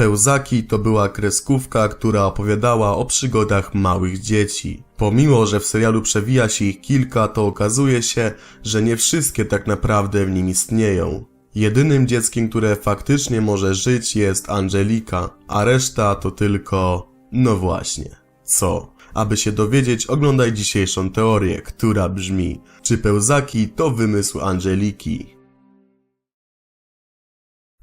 Pełzaki to była kreskówka, która opowiadała o przygodach małych dzieci. Pomimo, że w serialu przewija się ich kilka, to okazuje się, że nie wszystkie tak naprawdę w nim istnieją. Jedynym dzieckiem, które faktycznie może żyć jest Angelika, a reszta to tylko... no właśnie. Co? Aby się dowiedzieć, oglądaj dzisiejszą teorię, która brzmi: czy pełzaki to wymysł Angeliki?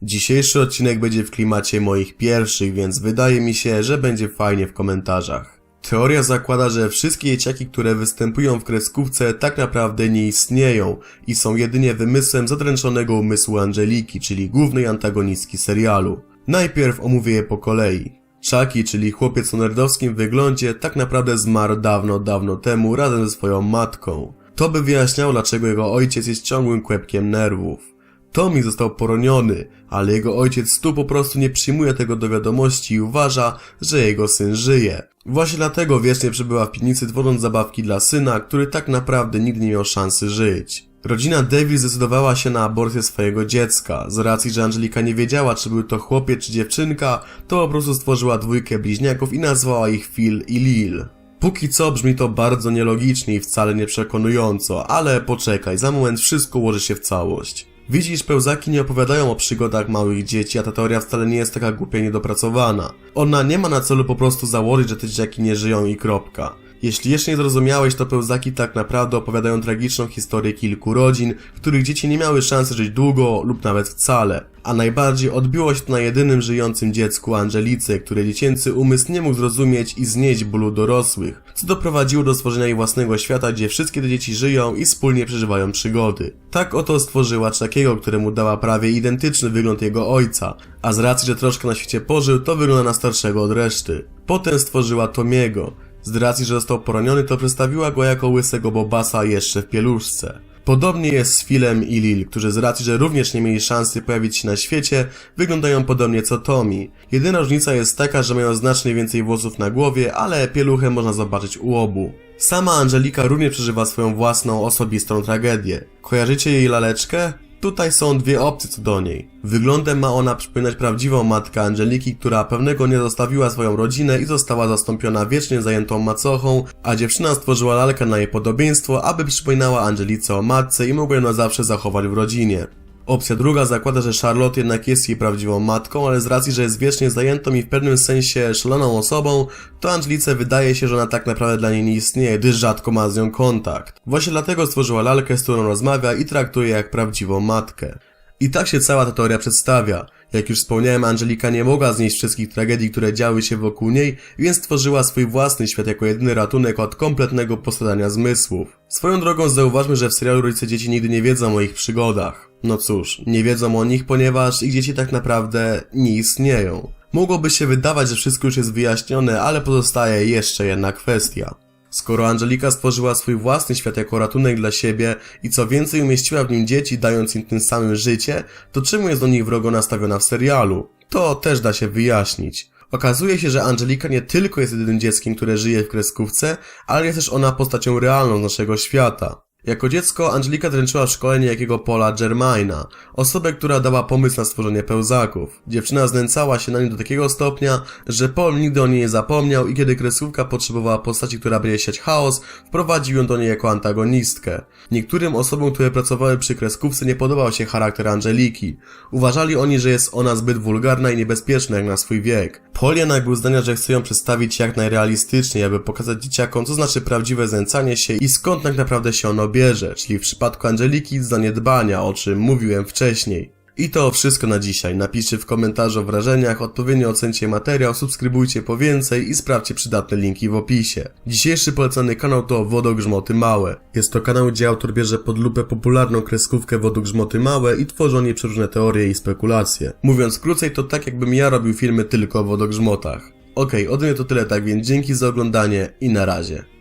Dzisiejszy odcinek będzie w klimacie moich pierwszych, więc wydaje mi się, że będzie fajnie w komentarzach. Teoria zakłada, że wszystkie dzieciaki, które występują w kreskówce tak naprawdę nie istnieją i są jedynie wymysłem zadręczonego umysłu Angeliki, czyli głównej antagonistki serialu. Najpierw omówię je po kolei. Chucky, czyli chłopiec o nerdowskim wyglądzie, tak naprawdę zmarł dawno, dawno temu razem ze swoją matką. To by wyjaśniało, dlaczego jego ojciec jest ciągłym kłębkiem nerwów. Tommy został poroniony, ale jego ojciec tu po prostu nie przyjmuje tego do wiadomości i uważa, że jego syn żyje. Właśnie dlatego wiecznie przebywa w piwnicy tworząc zabawki dla syna, który tak naprawdę nigdy nie miał szansy żyć. Rodzina Davis zdecydowała się na aborcję swojego dziecka. Z racji, że Angelika nie wiedziała, czy był to chłopiec czy dziewczynka, to po prostu stworzyła dwójkę bliźniaków i nazwała ich Phil i Lil. Póki co brzmi to bardzo nielogicznie i wcale nie przekonująco, ale poczekaj, za moment wszystko ułoży się w całość. Widzisz, pełzaki nie opowiadają o przygodach małych dzieci, a ta teoria wcale nie jest taka głupia i niedopracowana. Ona nie ma na celu po prostu założyć, że te dzieciaki nie żyją i kropka. Jeśli jeszcze nie zrozumiałeś, to pełzaki tak naprawdę opowiadają tragiczną historię kilku rodzin, których dzieci nie miały szansy żyć długo lub nawet wcale. A najbardziej odbiło się to na jedynym żyjącym dziecku Angelice, której dziecięcy umysł nie mógł zrozumieć i znieść bólu dorosłych, co doprowadziło do stworzenia jej własnego świata, gdzie wszystkie te dzieci żyją i wspólnie przeżywają przygody. Tak oto stworzyła takiego, któremu dała prawie identyczny wygląd jego ojca, a z racji, że troszkę na świecie pożył, to wygląda na starszego od reszty. Potem stworzyła Tomiego, z racji, że został poroniony, to przedstawiła go jako łysego Bobasa jeszcze w pieluszce. Podobnie jest z Philem i Lil, którzy z racji, że również nie mieli szansy pojawić się na świecie, wyglądają podobnie co Tommy. Jedyna różnica jest taka, że mają znacznie więcej włosów na głowie, ale pieluchę można zobaczyć u obu. Sama Angelika również przeżywa swoją własną, osobistą tragedię. Kojarzycie jej laleczkę? Tutaj są dwie opcje co do niej. Wyglądem ma ona przypominać prawdziwą matkę Angeliki, która pewnego dnia zostawiła swoją rodzinę i została zastąpiona wiecznie zajętą macochą, a dziewczyna stworzyła lalkę na jej podobieństwo, aby przypominała Angelice o matce i mogła ją na zawsze zachować w rodzinie. Opcja druga zakłada, że Charlotte jednak jest jej prawdziwą matką, ale z racji, że jest wiecznie zajętą i w pewnym sensie szaloną osobą, to Angelice wydaje się, że ona tak naprawdę dla niej nie istnieje, gdyż rzadko ma z nią kontakt. Właśnie dlatego stworzyła lalkę, z którą rozmawia i traktuje jak prawdziwą matkę. I tak się cała ta teoria przedstawia. Jak już wspomniałem, Angelika nie mogła znieść wszystkich tragedii, które działy się wokół niej, więc stworzyła swój własny świat jako jedyny ratunek od kompletnego posiadania zmysłów. Swoją drogą zauważmy, że w serialu rodzice dzieci nigdy nie wiedzą o ich przygodach. No cóż, nie wiedzą o nich, ponieważ ich dzieci tak naprawdę nie istnieją. Mogłoby się wydawać, że wszystko już jest wyjaśnione, ale pozostaje jeszcze jedna kwestia. Skoro Angelika stworzyła swój własny świat jako ratunek dla siebie i co więcej umieściła w nim dzieci, dając im tym samym życie, to czemu jest do nich wrogo nastawiona w serialu? To też da się wyjaśnić. Okazuje się, że Angelika nie tylko jest jedynym dzieckiem, które żyje w kreskówce, ale jest też ona postacią realną z naszego świata. Jako dziecko Angelika dręczyła w szkole niejakiego Paula Germaina, osobę, która dała pomysł na stworzenie pełzaków. Dziewczyna znęcała się na nim do takiego stopnia, że Paul nigdy o niej nie zapomniał i kiedy kreskówka potrzebowała postaci, która będzie siać chaos, wprowadził ją do niej jako antagonistkę. Niektórym osobom, które pracowały przy kreskówce nie podobał się charakter Angeliki. Uważali oni, że jest ona zbyt wulgarna i niebezpieczna jak na swój wiek. Jednak był zdania, że chce ją przedstawić jak najrealistyczniej, aby pokazać dzieciakom, co znaczy prawdziwe znęcanie się i skąd tak naprawdę się ono bierze, czyli w przypadku Angeliki z zaniedbania, o czym mówiłem wcześniej. I to wszystko na dzisiaj. Napiszcie w komentarzu o wrażeniach, odpowiednio ocencie materiał, subskrybujcie po więcej i sprawdźcie przydatne linki w opisie. Dzisiejszy polecany kanał to Wodogrzmoty Małe. Jest to kanał, gdzie autor bierze pod lupę popularną kreskówkę Wodogrzmoty Małe i tworzy o niej przeróżne teorie i spekulacje. Mówiąc krócej, to tak jakbym ja robił filmy tylko o wodogrzmotach. Okej, ode mnie to tyle tak, więc dzięki za oglądanie i na razie.